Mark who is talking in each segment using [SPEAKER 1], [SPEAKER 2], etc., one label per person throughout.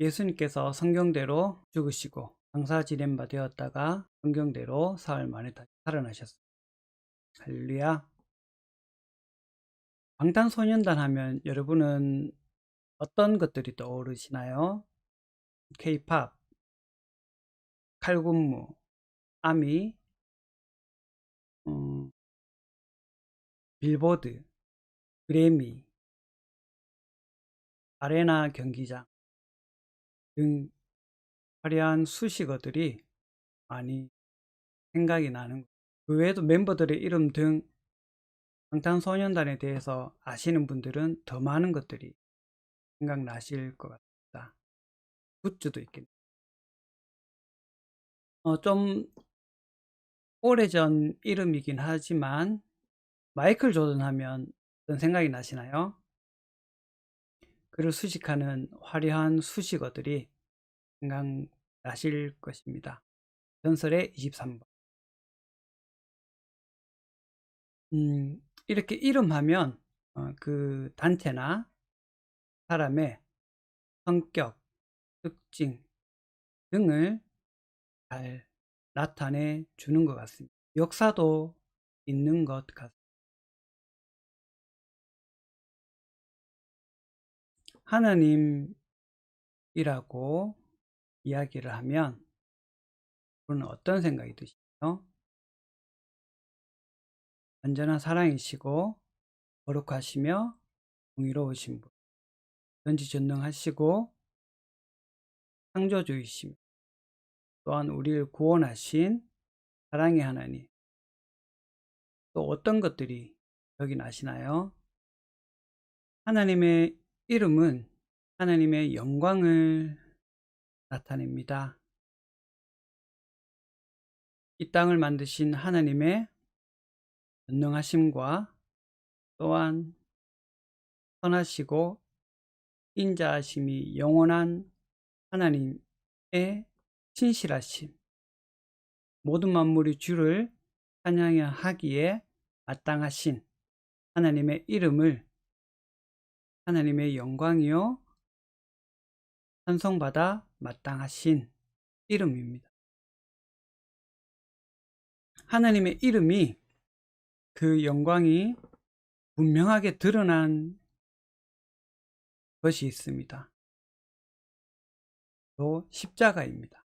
[SPEAKER 1] 예수님께서 성경대로 죽으시고 장사 지냄바 되었다가 성경대로 사흘 만에 다시 살아나셨습니다. 할렐루야. 방탄소년단 하면 여러분은 어떤 것들이 떠오르시나요? K-팝, 칼군무, 아미, 음, 빌보드, 그래미, 아레나 경기장 등 화려한 수식어들이 많이 생각이 나는 그 외에도 멤버들의 이름 등 방탄소년단에 대해서 아시는 분들은 더 많은 것들이 생각나실 것 같습니다. 굿즈도 있겠네요. 어, 좀 오래전 이름이긴 하지만 마이클 조던 하면 어떤 생각이 나시나요? 그를 수식하는 화려한 수식어들이 생각나실 것입니다. 전설의 23번. 음, 이렇게 이름하면 어, 그 단체나 사람의 성격, 특징 등을 잘 나타내 주는 것 같습니다. 역사도 있는 것 같습니다. 하나님이라고 이야기를 하면 여러분은 어떤 생각이 드시나요? 완전한 사랑이시고 거룩하시며 공의로우신 분, 전지전능하시고 창조주이시며 또한 우리를 구원하신 사랑의 하나님. 또 어떤 것들이 여기 나시나요? 하나님의 이름은 하나님의 영광을 나타냅니다. 이 땅을 만드신 하나님의 전능하심과 또한 선하시고 인자하심이 영원한 하나님의 신실하심 모든 만물이 주를 찬양하기에 마땅하신 하나님의 이름을 하나님의 영광이요 찬송받아 마땅하신 이름입니다. 하나님의 이름이 그 영광이 분명하게 드러난 것이 있습니다. 또 십자가입니다.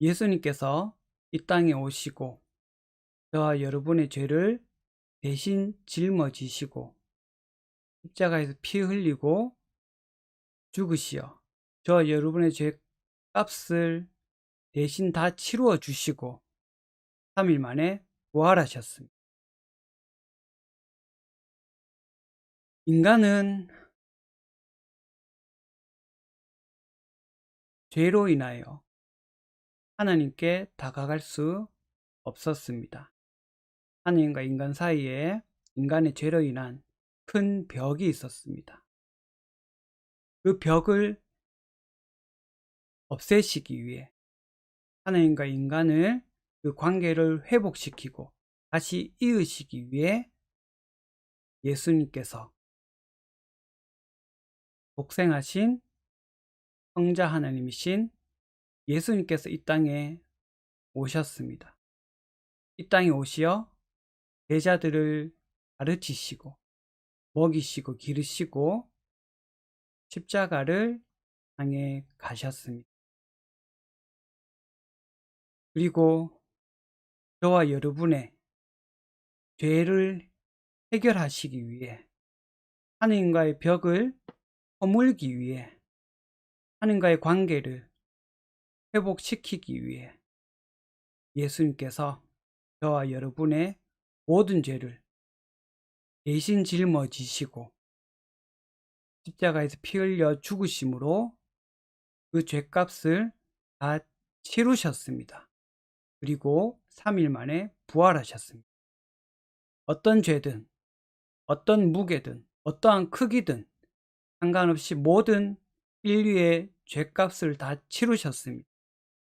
[SPEAKER 1] 예수님께서 이 땅에 오시고 저와 여러분의 죄를 대신 짊어지시고 십자가에서 피 흘리고 죽으시어 저와 여러분의 죄 값을 대신 다 치루어 주시고 3일 만에 부활하셨습니다. 인간은 죄로 인하여 하나님께 다가갈 수 없었습니다. 하나님과 인간 사이에 인간의 죄로 인한 큰 벽이 있었습니다. 그 벽을 없애시기 위해 하나님과 인간을 그 관계를 회복시키고 다시 이으시기 위해 예수님께서 복생하신 성자 하나님이신 예수님께서 이 땅에 오셨습니다. 이 땅에 오시어 제자들을 가르치시고 먹이시고 기르시고 십자가를 향해 가셨습니다. 그리고 저와 여러분의 죄를 해결하시기 위해 하나님과의 벽을 허물기 위해 하나님과의 관계를 회복시키기 위해 예수님께서 저와 여러분의 모든 죄를 대신 짊어지시고 십자가에서 피 흘려 죽으심으로 그 죄값을 다 치르셨습니다. 그리고 3일 만에 부활하셨습니다. 어떤 죄든, 어떤 무게든, 어떠한 크기든 상관없이 모든 인류의 죄값을 다 치르셨습니다.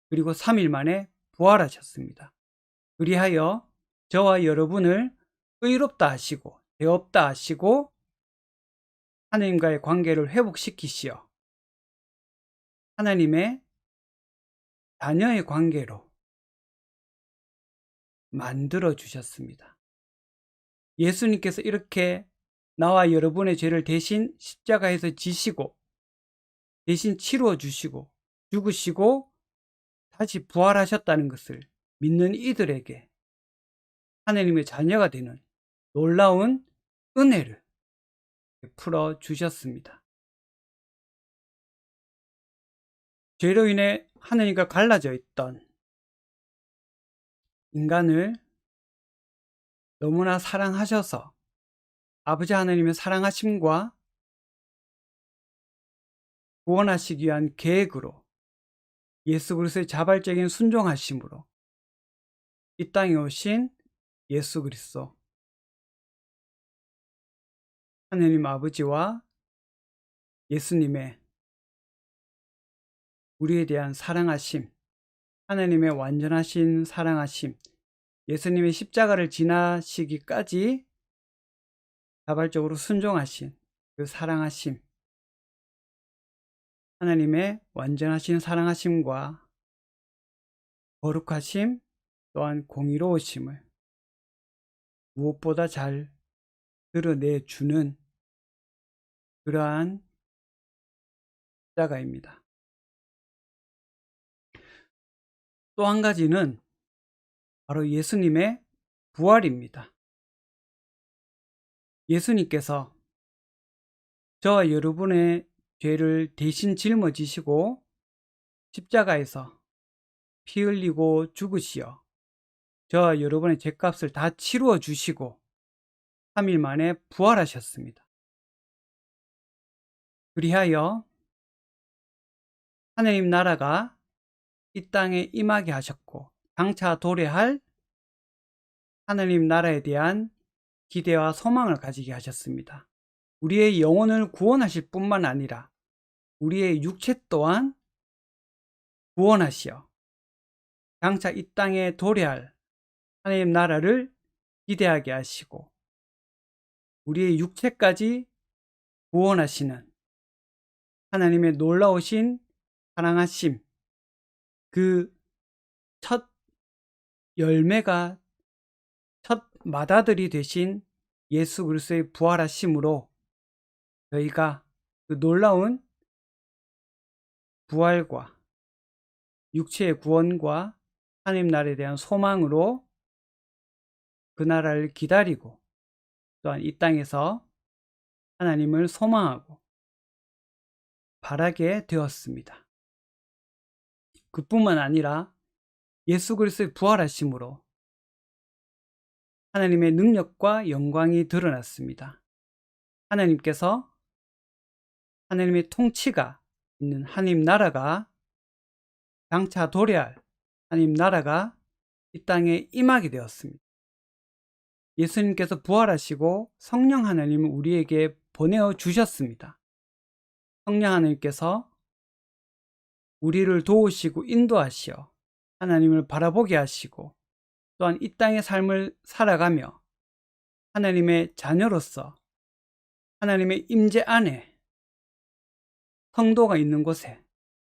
[SPEAKER 1] 그리고 3일 만에 부활하셨습니다. 그리하여 저와 여러분을 의롭다 하시고 죄 없다 하시고 하나님과의 관계를 회복시키시어 하나님의 자녀의 관계로 만들어 주셨습니다. 예수님께서 이렇게 나와 여러분의 죄를 대신 십자가에서 지시고 대신 치루어 주시고 죽으시고 다시 부활하셨다는 것을 믿는 이들에게 하나님의 자녀가 되는 놀라운 은혜를 풀어 주셨습니다. 죄로 인해 하나님과 갈라져 있던 인간을 너무나 사랑하셔서 아버지 하나님의 사랑하심과 구원하시기 위한 계획으로 예수 그리스도의 자발적인 순종하심으로 이 땅에 오신 예수 그리스도. 하나님 아버지와 예수님의 우리에 대한 사랑하심, 하나님의 완전하신 사랑하심, 예수님의 십자가를 지나시기까지 자발적으로 순종하신 그 사랑하심, 하나님의 완전하신 사랑하심과 거룩하심 또한 공의로우심을 무엇보다 잘 드러내주는 그러한 십자가입니다. 또 한 가지는 바로 예수님의 부활입니다. 예수님께서 저와 여러분의 죄를 대신 짊어지시고 십자가에서 피 흘리고 죽으시어 저와 여러분의 죄값을 다 치루어 주시고 3일 만에 부활하셨습니다. 그리하여 하나님 나라가 이 땅에 임하게 하셨고 장차 도래할 하나님 나라에 대한 기대와 소망을 가지게 하셨습니다. 우리의 영혼을 구원하실 뿐만 아니라 우리의 육체 또한 구원하시어 장차 이 땅에 도래할 하나님 나라를 기대하게 하시고 우리의 육체까지 구원하시는 하나님의 놀라우신 사랑하심 그 첫 열매가 첫 마다들이 되신 예수 그리스도의 부활하심으로 저희가 그 놀라운 부활과 육체의 구원과 하나님 나라에 대한 소망으로 그 나라를 기다리고 또한 이 땅에서 하나님을 소망하고 바라게 되었습니다. 그뿐만 아니라 예수 그리스도의 부활하심으로 하나님의 능력과 영광이 드러났습니다. 하나님께서 하나님의 통치가 있는 하나님 나라가 장차 도래할 하나님 나라가 이 땅에 임하게 되었습니다. 예수님께서 부활하시고 성령 하나님을 우리에게 보내어 주셨습니다. 성령 하나님께서 우리를 도우시고 인도하시어 하나님을 바라보게 하시고 또한 이 땅의 삶을 살아가며 하나님의 자녀로서 하나님의 임재 안에 성도가 있는 곳에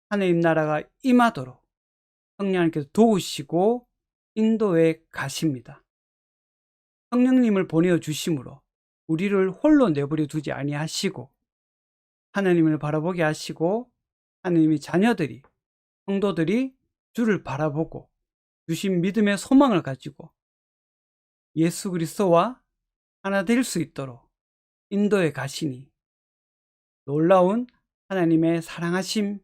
[SPEAKER 1] 하나님 나라가 임하도록 성령님께서 도우시고 인도해 가십니다. 성령님을 보내어 주심으로 우리를 홀로 내버려 두지 아니하시고 하나님을 바라보게 하시고 하나님의 자녀들이 성도들이 주를 바라보고 주신 믿음의 소망을 가지고 예수 그리스도와 하나 될 수 있도록 인도에 가시니 놀라운 하나님의 사랑하심입니다.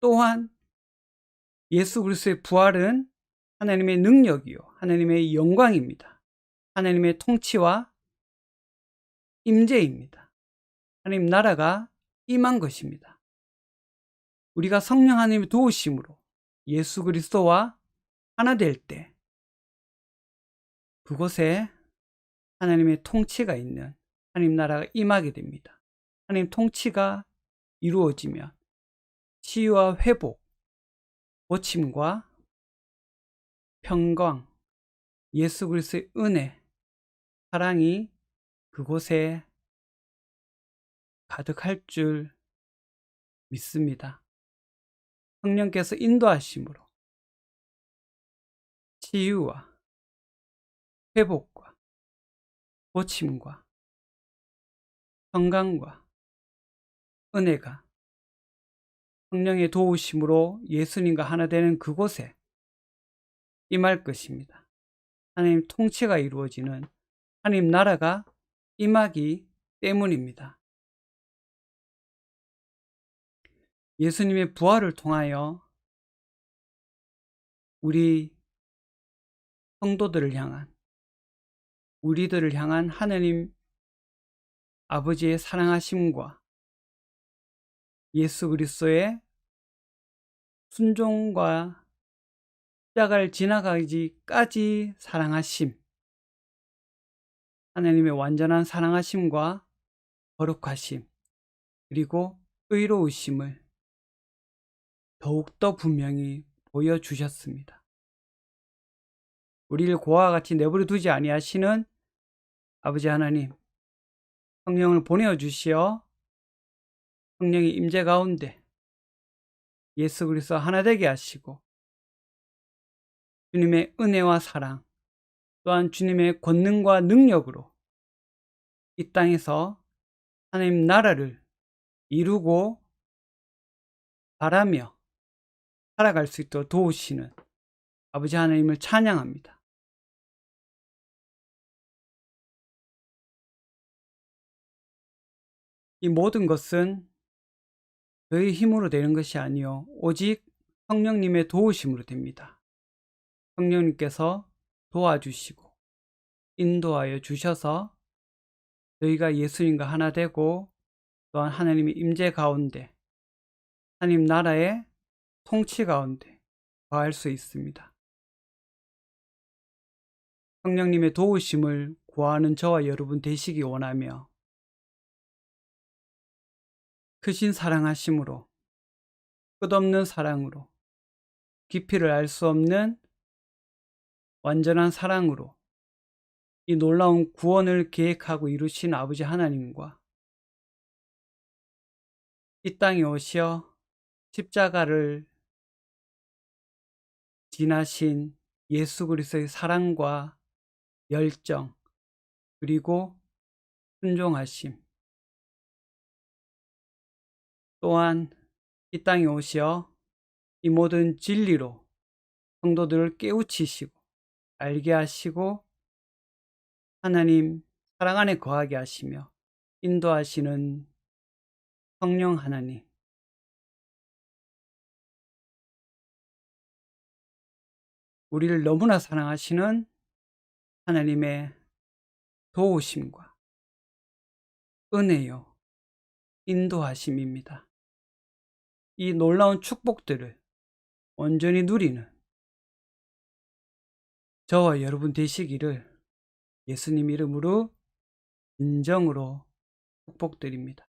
[SPEAKER 1] 또한 예수 그리스도의 부활은 하나님의 능력이요 하나님의 영광입니다. 하나님의 통치와 임재입니다. 하나님 나라가 임한 것입니다. 우리가 성령 하나님의 도우심으로 예수 그리스도와 하나 될 때 그곳에 하나님의 통치가 있는 하나님 나라가 임하게 됩니다. 하나님 통치가 이루어지면 치유와 회복, 고침과 평강, 예수 그리스도의 은혜, 사랑이 그곳에 가득할 줄 믿습니다. 성령께서 인도하심으로 치유와 회복과 고침과 건강과 은혜가 성령의 도우심으로 예수님과 하나 되는 그곳에 임할 것입니다. 하나님 통치가 이루어지는 하나님 나라가 임하기 때문입니다. 예수님의 부활을 통하여 우리 성도들을 향한 우리들을 향한 하나님 아버지의 사랑하심과 예수 그리스도의 순종과 십자가를 지나가기까지 사랑하심 하나님의 완전한 사랑하심과 거룩하심 그리고 의로우심을 더욱더 분명히 보여주셨습니다. 우리를 고와 같이 내버려 두지 아니하시는 아버지 하나님 성령을 보내어 주시어 성령의 임재 가운데 예수 그리스도 하나 되게 하시고 주님의 은혜와 사랑 또한 주님의 권능과 능력으로 이 땅에서 하나님 나라를 이루고 바라며 살아갈 수 있도록 도우시는 아버지 하나님을 찬양합니다. 이 모든 것은 저희 힘으로 되는 것이 아니요 오직 성령님의 도우심으로 됩니다. 성령님께서 도와주시고 인도하여 주셔서 저희가 예수님과 하나 되고 또한 하나님의 임재 가운데 하나님 나라의 통치 가운데 거할 수 있습니다. 성령님의 도우심을 구하는 저와 여러분 되시기 원하며 크신 사랑하심으로 끝없는 사랑으로 깊이를 알 수 없는 완전한 사랑으로 이 놀라운 구원을 계획하고 이루신 아버지 하나님과 이 땅에 오시어 십자가를 지나신 예수 그리스도의 사랑과 열정 그리고 순종하심 또한 이 땅에 오시어 이 모든 진리로 성도들을 깨우치시고 알게 하시고 하나님 사랑 안에 거하게 하시며 인도하시는 성령 하나님 우리를 너무나 사랑하시는 하나님의 도우심과 은혜요 인도하심입니다. 이 놀라운 축복들을 온전히 누리는 저와 여러분 되시기를 예수님 이름으로 인정으로 축복드립니다.